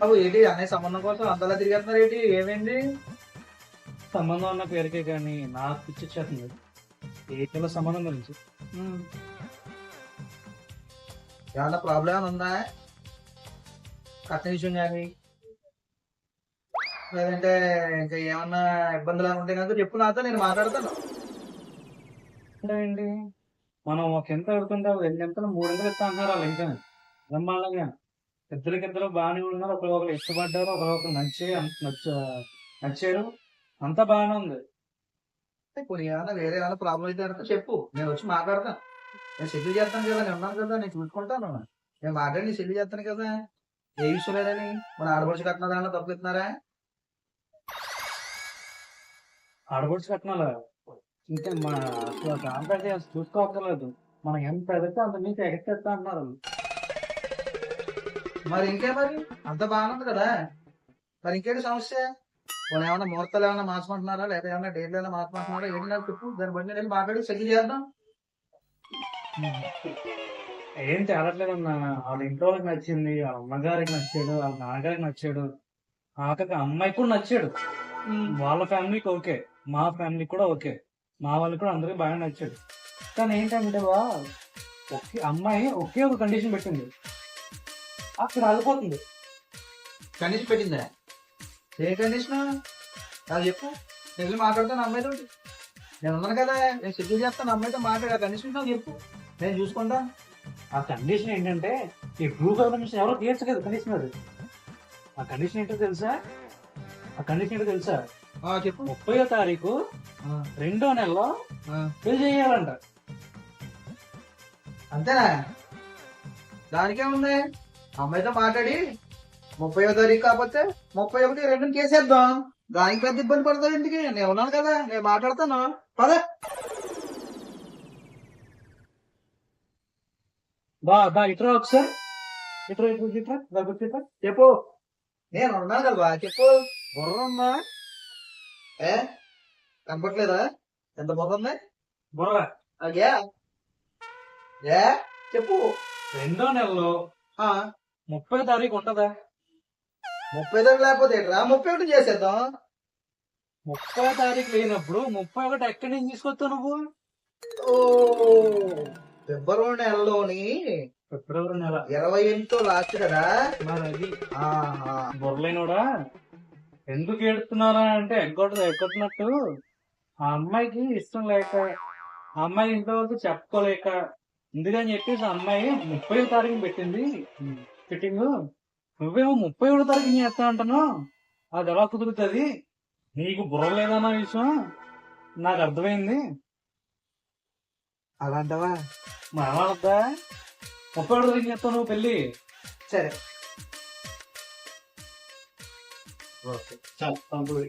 బాబు ఏంటి? అన్నయ్య సంబంధం కోసం అంతలా తిరిగేస్తున్నారు ఏంటి? ఏమైంది? సంబంధం ఉన్న పేరుకే కానీ నాకు పిచ్చిచ్చేస్తుంది ఏ పిల్ల సంబంధం గురించి. ఏమన్నా ప్రాబ్లం ఏమైనా ఉందా? కట్న విషయం కానీ? లేదంటే ఇంకా ఏమన్నా ఇబ్బందులు ఏమైనా ఉంటే కనుక చెప్పు నాతో నేను మాట్లాడతాను. ఏంటి మనం ఒక ఎంత పెడుతుంటే రెండు ఎంతలు మూడు ఎంతలు ఇస్తా అంటున్నారు వాళ్ళు ఇంకా. బ్రహ్మాండంగా. ఇద్దరికిద్దరు బాగానే ఉన్నారు. ఒకరు ఇష్టపడ్డారు ఒకరు నచ్చే నచ్చ నచ్చారు. అంతా బాగానే ఉంది. కొన్ని ఏమైనా వేరే ఏమైనా ప్రాబ్లం అయితే చెప్పు. నేను వచ్చి మాట్లాడతాను నేను సెటిల్ చేస్తాను కదా నేను ఉన్నాను కదా నేను చూసుకుంటాను. నేను మాట్లాడి సెటిల్ చేస్తాను కదా. ఏ విషయం లేదని? మన ఆడపడుచు కట్టిన దాంట్లో తప్పుతున్నారా ఆడబడుచు కట్నాలు ఇంకా మన అసలు కాంటాక్ట్ చేసి చూసుకోవక్కర్లేదు మనం ఎంత ఎదిగితే అంత మీకు ఎగెత్తా అంటున్నారు వాళ్ళు. మరి ఇంకే మరి? అంత బాగానే కదా. మరి ఇంకేంటి సమస్య? వాళ్ళు ఏమైనా ముహూర్తాలు ఏమైనా మార్చమంటున్నారా లేదా ఏమైనా డేట్లు ఏమైనా మార్చమంటున్నారా ఏంటి నాకు చెప్పు. దాన్ని బట్టి నేను మాట్లాడి సెటిల్ చేద్దాం. ఏం తేలట్లేదన్నా. వాళ్ళ ఇంట్లో వాళ్ళకి నచ్చింది వాళ్ళ అమ్మగారికి నచ్చాడు వాళ్ళ నాన్నగారికి నచ్చాడు. ఆఖరికి అమ్మాయికి కూడా నచ్చాడు. వాళ్ళ ఫ్యామిలీకి ఓకే. మా ఫ్యామిలీకి కూడా ఓకే. మా వాళ్ళకి కూడా అందరికి బాగా నచ్చాడు. కానీ ఏంటంటే బా ఒకే అమ్మాయి ఒకే ఒక కండిషన్ పెట్టింది. అక్కడ ఆగిపోతుంది. కండిషన్ పెట్టిందా ఏ కండిషన్ నాకు చెప్పు. వెళ్ళి మాట్లాడతాను అమ్మాయితో నేను ఉన్నాను కదా నేను సెటిల్ చేస్తాను అమ్మాయితో మాట్లాడే కండిషన్ నాకు చెప్పు. నేను చూసుకుంటా. ఆ కండిషన్ ఏంటంటే ఈ బ్లూ కలర్ కండిషన్ ఎవరో తీర్చలేదు కండిషన్ అది ఆ కండిషన్ ఏంటో తెలుసా? ఆ కండిషన్ ఏంటో తెలుసా? చెప్పు. ముప్పయో తారీఖు రెండో నెలలో. పెళ్ళి చేయాలంట. అంతేనా? దానికే ఉంది అమ్మాయితో మాట్లాడి. ముప్పై తారీఖు కాకపోతే ముప్పై ఒకటి రెండు చేసేద్దాం. దానికి పెద్ద ఇబ్బంది పడతావు ఎందుకు? నేను ఉన్నాను కదా నేను మాట్లాడతాను? పదే. బా బా ఇట్రా ఒకసారి ఇట్రా ఇట్రా ఇట్రా ఇట్రా. చెప్పు. నేను ఉన్నాను కదా బా చెప్పు. బుర్ర ఉందా? ఏ? కనపట్లేదా ఎంత బుర్ర ఉంది బుర్ర. అదే ఏ? చెప్పు. రెండో నెలలో ఆ, ముప్పై తారీఖు ఉంటదా? ముప్పై తారీఖు లేకపోతే ఏంట్రా ముప్పై ఒకటి చేసేద్దాం. ముప్పై తారీఖు లేనప్పుడు ముప్పై ఒకటి ఎక్కడి నుంచి తీసుకొస్తావు నువ్వు? ఓ ఫిబ్రవరి నెలలోని ఫిబ్రవరి నెల. ఇరవై ఎనిమిదితో లాస్ట్ కదా? మరి అది. బుర్రలేనోడా? ఎందుకు ఏడుతున్నారా అంటే ఎగ్గొట్ట ఎగ్గొట్టినట్టు. ఆ అమ్మాయికి ఇష్టం లేక ఆ అమ్మాయి ఇంట్లో వాళ్ళతో చెప్పుకోలేక ఎందుకని చెప్పేసి ఆ అమ్మాయి ముప్పై తారీఖు పెట్టింది. ఫిట్టింగ్ నువ్వేమో ముప్పై ఒకటో తారీఖు చేస్తా అంటున్నావు అది ఎలా కుదురుతుంది. నీకు బుర్ర లేదన్న విషయం? నాకు అర్థమైంది. అలాంటవా? మా అర్థా ముప్పై ఒకటో తారీఖు చేస్తావు నువ్వు పెళ్ళి? సరే. చాలు పంపుడు